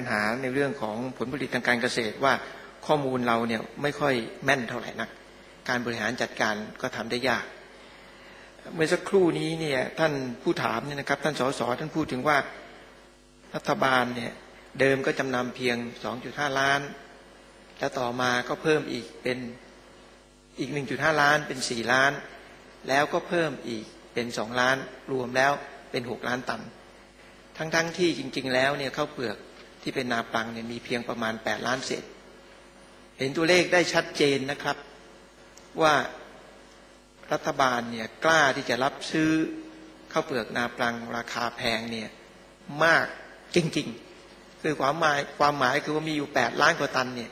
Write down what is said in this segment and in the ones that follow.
ปัญหาในเรื่องของผลผลิตทางการเกษตรว่าข้อมูลเราเนี่ยไม่ค่อยแม่นเท่าไหร่นัก การบริหารจัดการก็ทำได้ยาก เมื่อสักครู่นี้เนี่ยท่านผู้ถามเนี่ยนะครับ ท่านสสท่านพูดถึงว่ารัฐบาลเนี่ยเดิมก็จำนำเพียง 2.5 ล้าน แล้วต่อมาก็เพิ่มอีกเป็นอีก 1.5 ล้านเป็น 4 ล้าน แล้วก็เพิ่มอีกเป็น 2 ล้านรวมแล้วเป็น 6 ล้านตัน ทั้งๆทที่จริง ๆ แล้วเนี่ยข้าวเปลือก ที่เป็นนาปังเนี่ยมีเพียงประมาณ8ล้านเศษ เห็นตัวเลขได้ชัดเจนนะครับ ว่ารัฐบาลเนี่ยกล้าที่จะรับซื้อข้าวเปลือกนาปลังราคาแพงเนี่ยมากจริงๆ คือความหมายความหมายคือว่ามีอยู่ 8 ล้านกว่าตันเนี่ย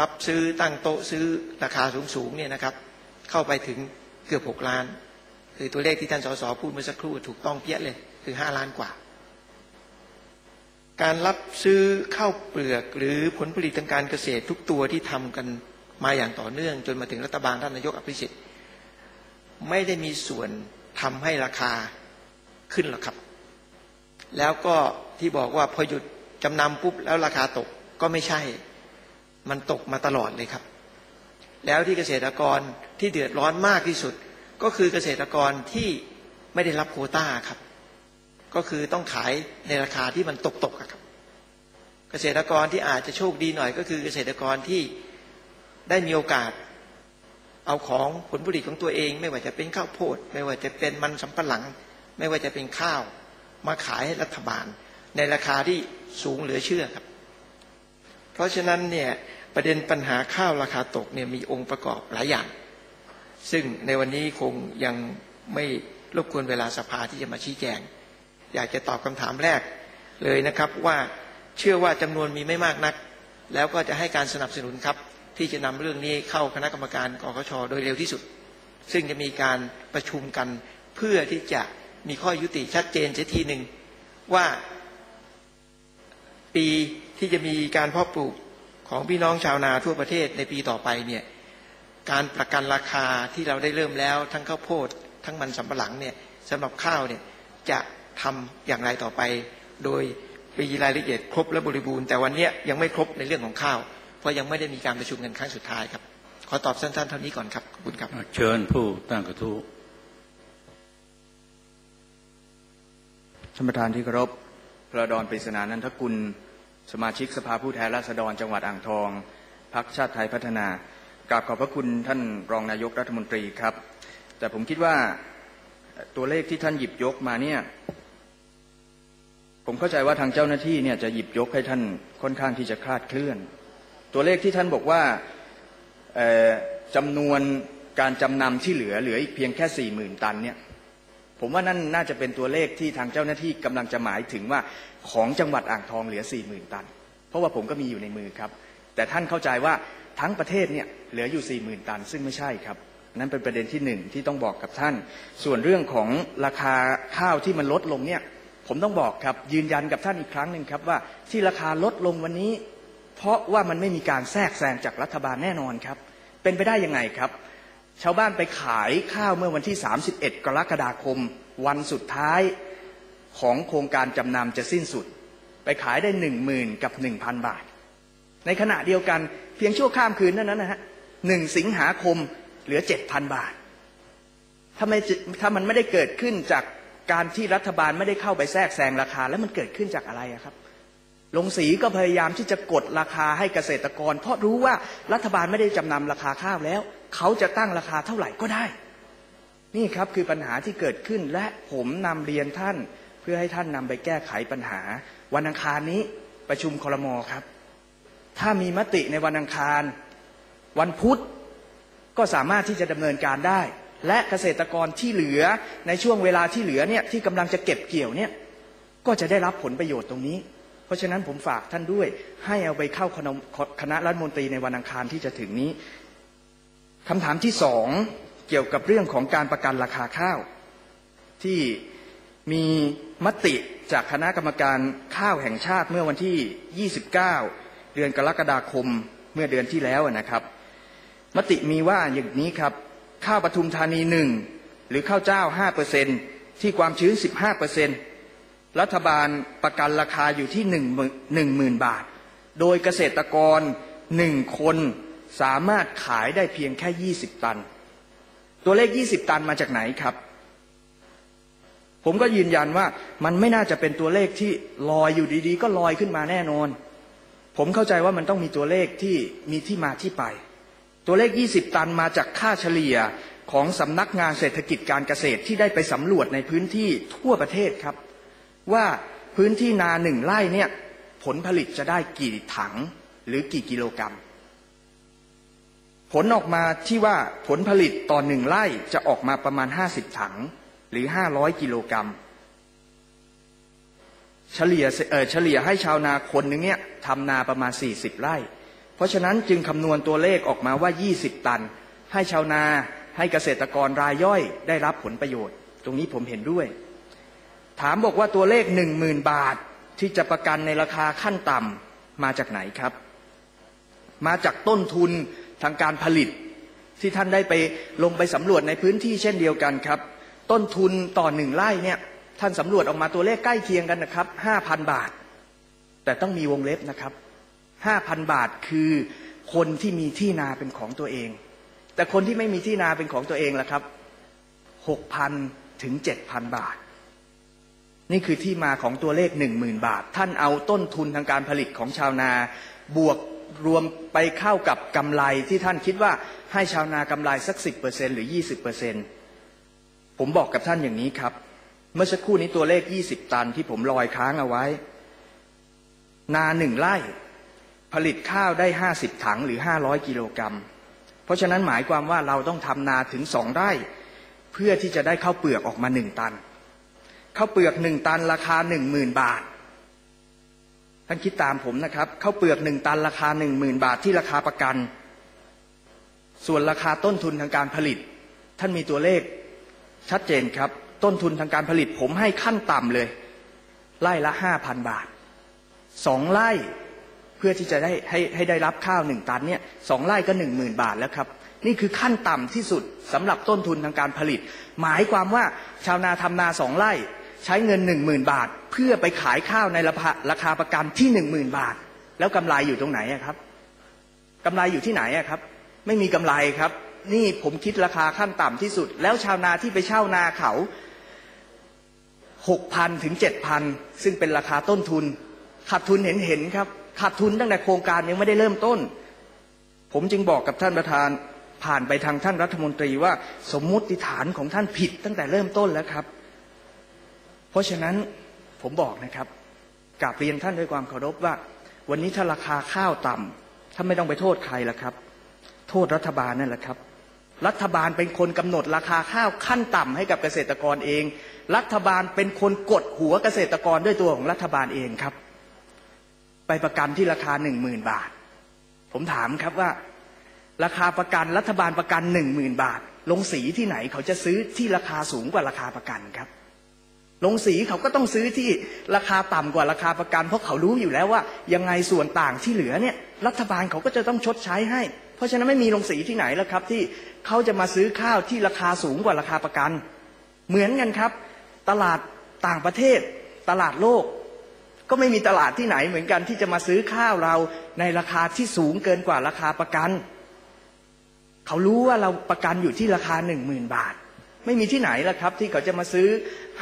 รับซื้อตั้งโต๊ะซื้อราคาสูงๆเนี่ยนะครับ เข้าไปถึงเกือบ 6 ล้าน คือตัวเลขที่ท่านสสพูดเมื่อสักครู่ถูกต้องเพี้ยเลย คือ 5 ล้านกว่า การรับซื้อข้าวเปลือกหรือผลผลิตทางการเกษตรทุกตัวที่ทำกันมาอย่างต่อเนื่อง จนมาถึงรัฐบาลท่านนายกอภิสิทธิ์ไม่ได้มีส่วนทำให้ราคาขึ้นหรอกครับ แล้วก็ที่บอกว่าพอหยุดจำนำปุ๊บแล้วราคาตกก็ไม่ใช่ มันตกมาตลอดเลยครับ แล้วที่เกษตรกรที่เดือดร้อนมากที่สุด ก็คือเกษตรกรที่ไม่ได้รับโคต้าครับ ก็คือต้องขายในราคาที่มันตกตกครับ เกษตรกรที่อาจจะโชคดีหน่อย ก็คือเกษตรกรที่ได้มีโอกาส เอาของผลผลิตของตัวเอง ไม่ว่าจะเป็นข้าวโพด ไม่ว่าจะเป็นมันสำปะหลัง ไม่ว่าจะเป็นข้าว มาขายให้รัฐบาล ในราคาที่สูงเหลือเชื่อครับ เพราะฉะนั้นเนี่ยประเด็นปัญหาข้าวราคาตกเนี่ยมีองค์ประกอบหลายอย่าง ซึ่งในวันนี้คงยังไม่รบกวนเวลาสภาที่จะมาชี้แจง อยากจะตอบคำถามแรกเลยนะครับว่าเชื่อว่าจำนวนมีไม่มากนัก แล้วก็จะให้การสนับสนุนครับ ที่จะนำเรื่องนี้เข้าคณะกรรมการกกชโดยเร็วที่สุด ซึ่งจะมีการประชุมกันเพื่อที่จะมีข้อยุติชัดเจนเสียทีหนึ่งว่าปีที่จะมีการเพาะปลูกของพี่น้องชาวนาทั่วประเทศในปีต่อไปเนี่ยการประกันราคาที่เราได้เริ่มแล้ว ทั้งข้าวโพดทั้งมันสำปะหลังเนี่ยสำหรับข้าวเนี่ยจะ ทำอย่างไรต่อไป โดยมีรายละเอียดครบและบริบูรณ์แต่วันนี้ยังไม่ครบในเรื่องของข้าว เพราะยังไม่ได้มีการประชุมกันครั้งสุดท้ายครับ ขอตอบสั้นๆเท่านี้ก่อนครับขอบคุณครับ เชิญผู้ตั้งกระทู้ท่านประธานที่เคารพพระดอนปริศนานันทกุล สมาชิกสภาผู้แทนราษฎรจังหวัดอ่างทองพักชาติไทยพัฒนากราบขอบพระคุณท่านรองนายกรัฐมนตรีครับ แต่ผมคิดว่าตัวเลขที่ท่านหยิบยกมาเนี่ย ผมเข้าใจว่าทางเจ้าหน้าที่เนี่ยจะหยิบยกให้ท่านค่อนข้างที่จะคลาดเคลื่อน ตัวเลขที่ท่านบอกว่าจำนวนการจำนำที่เหลือเหลืออีกเพียงแค่สี่หมื่นตันเนี่ยผมว่านั่นน่าจะเป็นตัวเลขที่ทางเจ้าหน้าที่กำลังจะหมายถึงว่าของจังหวัดอ่างทองเหลือสี่หมื่นตัน เพราะว่าผมก็มีอยู่ในมือครับ แต่ท่านเข้าใจว่าทั้งประเทศเนี่ยเหลืออยู่สี่หมื่นตัน ซึ่งไม่ใช่ครับนั่นเป็นประเด็นที่หนึ่งที่ต้องบอกกับท่าน ส่วนเรื่องของราคาข้าวที่มันลดลงเนี่ย ผมต้องบอกครับยืนยันกับท่านอีกครั้งหนึ่งครับว่าที่ราคาลดลงวันนี้ เพราะว่ามันไม่มีการแทรกแซงจากรัฐบาลแน่นอนครับ เป็นไปได้ยังไงครับ ชาวบ้านไปขายข้าวเมื่อวันที่ 31 กรกฎาคม วันสุดท้ายของโครงการจำนำจะสิ้นสุด ไปขายได้หนึ่งหมื่นกับหนึ่งพันบาท ในขณะเดียวกันเพียงชั่วข้ามคืนนั้นนะฮะหนึ่งสิงหาคมเหลือเจ็ดพันบาทถ้าไม่ถ้ามันไม่ได้เกิดขึ้นจาก การที่รัฐบาลไม่ได้เข้าไปแทรกแซงราคา แล้วมันเกิดขึ้นจากอะไรครับลงสีก็พยายามที่จะกดราคาให้เกษตรกร เพราะรู้ว่ารัฐบาลไม่ได้จำนำราคาข้าวแล้ว เขาจะตั้งราคาเท่าไหร่ก็ได้ นี่ครับคือปัญหาที่เกิดขึ้นและผมนำเรียนท่านเพื่อให้ท่านนำไปแก้ไขปัญหา วันอังคารนี้ประชุมคลมอครับ ถ้ามีมติในวันอังคาร วันพุธก็สามารถที่จะดำเนินการได้ และเกษตรกรที่เหลือในช่วงเวลาที่เหลือเนี่ยที่กำลังจะเก็บเกี่ยวเนี่ยก็จะได้รับผลประโยชน์ตรงนี้ เพราะฉะนั้นผมฝากท่านด้วยให้เอาไปเข้าคณะรัฐมนตรีในวันอังคารที่จะถึงนี้คำถามที่สองเกี่ยวกับเรื่องของการประกันราคาข้าว ที่มีมติจากคณะกรรมการข้าวแห่งชาติเมื่อวันที่ 29 เดือนกรกฎาคมเมื่อเดือนที่แล้วนะครับ มติมีว่าอย่างนี้ครับ ข้าวปทุมธานีหนึ่งหรือข้าวเจ้าห้าเปอร์เซ็นที่ความชื้นสิบห้าเปอร์เซ็นรัฐบาลประกันราคาอยู่ที่หนึ่งหนึ่งหมื่นบาท โดยเกษตรกรหนึ่งคนสามารถขายได้เพียงแค่20ตัน ตัวเลข20ตันมาจากไหนครับ ผมก็ยืนยันว่ามันไม่น่าจะเป็นตัวเลขที่ลอยอยู่ดีๆ ก็ลอยขึ้นมาแน่นอน ผมเข้าใจว่ามันต้องมีตัวเลขที่มีที่มาที่ไป ตัวเลข 20 ตันมาจากค่าเฉลี่ยของสำนักงานเศรษฐกิจการเกษตรที่ได้ไปสำรวจในพื้นที่ทั่วประเทศครับ ว่าพื้นที่นาหนึ่งไร่เนี่ยผลผลิตจะได้กี่ถังหรือกี่กิโลกรัม ผลออกมาที่ว่าผลผลิตต่อหนึ่งไร่จะออกมาประมาณ 50 ถังหรือ 500 กิโลกรัม เฉลี่ยเออเฉลี่ยให้ชาวนาคนหนึงเนี่ยทำนาประมาณ 40 ไร่ เพราะฉะนั้นจึงคำนวณตัวเลขออกมาว่า 20 ตัน ให้ชาวนาให้เกษตรกรรายย่อยได้รับผลประโยชน์ ตรงนี้ผมเห็นด้วย ถามบอกว่าตัวเลขหนึ่งหมื่นบาทที่จะประกันในราคาขั้นต่ำมาจากไหนครับ มาจากต้นทุนทางการผลิต ที่ท่านได้ไปลงไปสำรวจในพื้นที่เช่นเดียวกันครับ ต้นทุนต่อหนึ่งไร่เนี่ยท่านสำรวจออกมาตัวเลขใกล้เคียงกันนะครับห้าพันบาท แต่ต้องมีวงเล็บนะครับ ห้าพันบาทคือคนที่มีที่นาเป็นของตัวเอง แต่คนที่ไม่มีที่นาเป็นของตัวเองล่ะครับหกพันถึงเจ็ดพันบาท นี่คือที่มาของตัวเลขหนึ่งหมื่นบาท ท่านเอาต้นทุนทางการผลิตของชาวนาบวกรวมไปเข้ากับกำไรที่ท่านคิดว่าให้ชาวนากำไรสักสิบเปอร์เซ็นหรือยี่สิบเปอร์เซ็นผมบอกกับท่านอย่างนี้ครับ เมื่อสักครู่นี้ตัวเลขยี่สิบตันที่ผมลอยค้างเอาไว้ นาหนึ่งไร่ ผลิตข้าวได้ห้าสิบถังหรือห้าร้อยกิโลกรัม เพราะฉะนั้นหมายความว่าเราต้องทำนาถึงสองไร่ เพื่อที่จะได้ข้าวเปลือกออกมาหนึ่งตันข้าวเปลือกหนึ่งตันราคาหนึ่งหมื่นบาทท่านคิดตามผมนะครับข้าวเปลือกหนึ่งตันราคาหนึ่งหมื่นบาทที่ราคาประกัน ส่วนราคาต้นทุนทางการผลิต ท่านมีตัวเลขชัดเจนครับ ต้นทุนทางการผลิตผมให้ขั้นต่ำเลยไร่ละห้าพันบาทสองไร่ พื่อที่จะได้ให้ให้ได้รับข้าวหนึ่งตันเนี่ยสองไร่ก็หนึ่งหมื่นบาทแล้วครับ นี่คือขั้นต่ำที่สุดสำหรับต้นทุนทางการผลิต หมายความว่าชาวนาทำนาสองไร่ใช้เงินหนึ่งหมื่นบาท เพื่อไปขายข้าวในราคาราคาประกันที่หนึ่งหมื่นบาท แล้วกำไรอยู่ตรงไหนครับกำไรอยู่ที่ไหนครับ ไม่มีกำไรครับ นี่ผมคิดราคาขั้นต่ำที่สุด แล้วชาวนาที่ไปเช่านาเขาหกพันถึงเจ็ดพันซึ่งเป็นราคาต้นทุนขาดทุนเห็นเห็นครับ ขาดทุนตั้งแต่โครงการยังไม่ได้เริ่มต้น ผมจึงบอกกับท่านประธานผ่านไปทางท่านรัฐมนตรีว่าสมมุติฐานของท่านผิดตั้งแต่เริ่มต้นแล้วครับ เพราะฉะนั้นผมบอกนะครับกราบเรียนท่านด้วยความเคารพว่า วันนี้ถ้าราคาข้าวต่ำท่านไม่ต้องไปโทษใครละครับ โทษรัฐบาลนั่นแหละครับรัฐบาลเป็นคนกำหนดราคาข้าวขั้นต่ำให้กับเกษตรกรเอง รัฐบาลเป็นคนกดหัวเกษตรกรด้วยตัวของรัฐบาลเองครับ ไปประกันที่ราคาหนึ่งหมื่นบาท ผมถามครับว่า ราคาประกันรัฐบาลประกันหนึ่งหมื่นบาท ลงสีที่ไหนเขาจะซื้อที่ราคาสูงกว่าราคาประกันครับ ลงสีเขาก็ต้องซื้อที่ราคาต่ำกว่าราคาประกัน เพราะเขารู้อยู่แล้วว่า ยังไงส่วนต่างที่เหลือเนี่ย รัฐบาลเขาก็จะต้องชดใช้ให้ เพราะฉะนั้นไม่มีลงสีที่ไหนแล้วครับ ที่เขาจะมาซื้อข้าวที่ราคาสูงกว่าราคาประกัน เหมือนกันครับ ตลาดต่างประเทศ ตลาดโลก ก็ไม่มีตลาดที่ไหนเหมือนกันที่จะมาซื้อข้าวเราในราคาที่สูงเกินกว่าราคาประกัน เขารู้ว่าเราประกันอยู่ที่ราคาหนึ่งหมื่นบาท ไม่มีที่ไหนละครับ ที่เขาจะมาซื้อ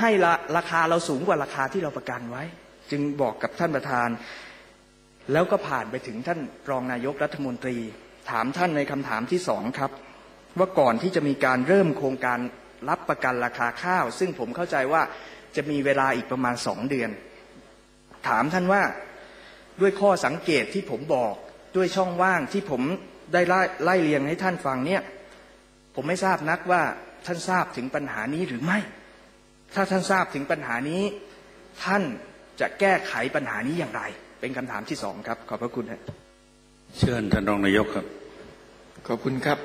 ให้ราราคาเราสูงกว่าราคาที่เราประกันไว้ จึงบอกกับท่านประธาน แล้วก็ผ่านไปถึงท่านรองนายกรัฐมนตรี ถามท่านในคำถามที่สองครับ ว่าก่อนที่จะมีการเริ่มโครงการรับประกันราคาข้าว ซึ่งผมเข้าใจว่าจะมีเวลาอีกประมาณสองเดือน ถามท่านว่าด้วยข้อสังเกตที่ผมบอกด้วยช่องว่างที่ผมได้ไล่ไล่เรียงให้ท่านฟังเนี่ย ผมไม่ทราบนักว่าท่านทราบถึงปัญหานี้หรือไม่ ถ้าท่านทราบถึงปัญหานี้ ท่านจะแก้ไขปัญหานี้อย่างไร เป็นคำถามที่สองครับ ขอบพระคุณครับเชิญท่านรองนายกครับ ขอบคุณครับ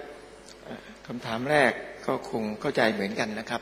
เอ่อคำถามแรกก็คงเข้าใจเหมือนกันนะครับ